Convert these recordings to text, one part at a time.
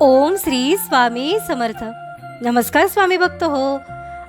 ओम श्री स्वामी समर्थ. नमस्कार स्वामी भक्त हो.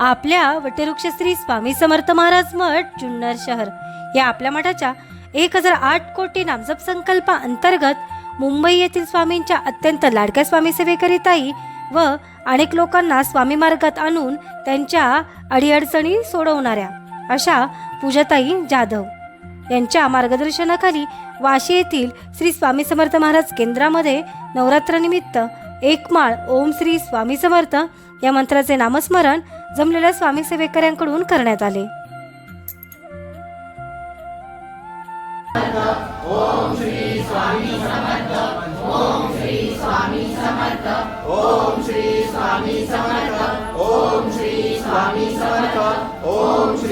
आपल्या वटवृक्ष श्री स्वामी समर्थ महाराज मठ जुन्नर शहर या आपल्या मठाच्या एक हजार आठ कोटी नामजप संकल्प अंतर्गत मुंबई येथील स्वामींच्या अत्यंत लाडक्या स्वामी सेवेकरिताही व अनेक लोकांना स्वामी मार्गात आणून त्यांच्या अडीअडचणी सोडवणाऱ्या अशा पूजाताई जाधव. यांच्या मार्गदर्शनाखाली वाशी येथील श्री स्वामी समर्थ महाराज केंद्रामध्ये नवरात्रानिमित्त एक माळ ओम श्री स्वामी समर्थ या मंत्राचे नामस्मरण जमलेल्या स्वामी सेवेकऱ्यांकडून करण्यात आले. ओम श्री स्वामी समर्थ ओम श्री स्वामी समर्थ ओम श्री स्वामी समर्थ ओम श्री स्वामी समर्थ ओम श्री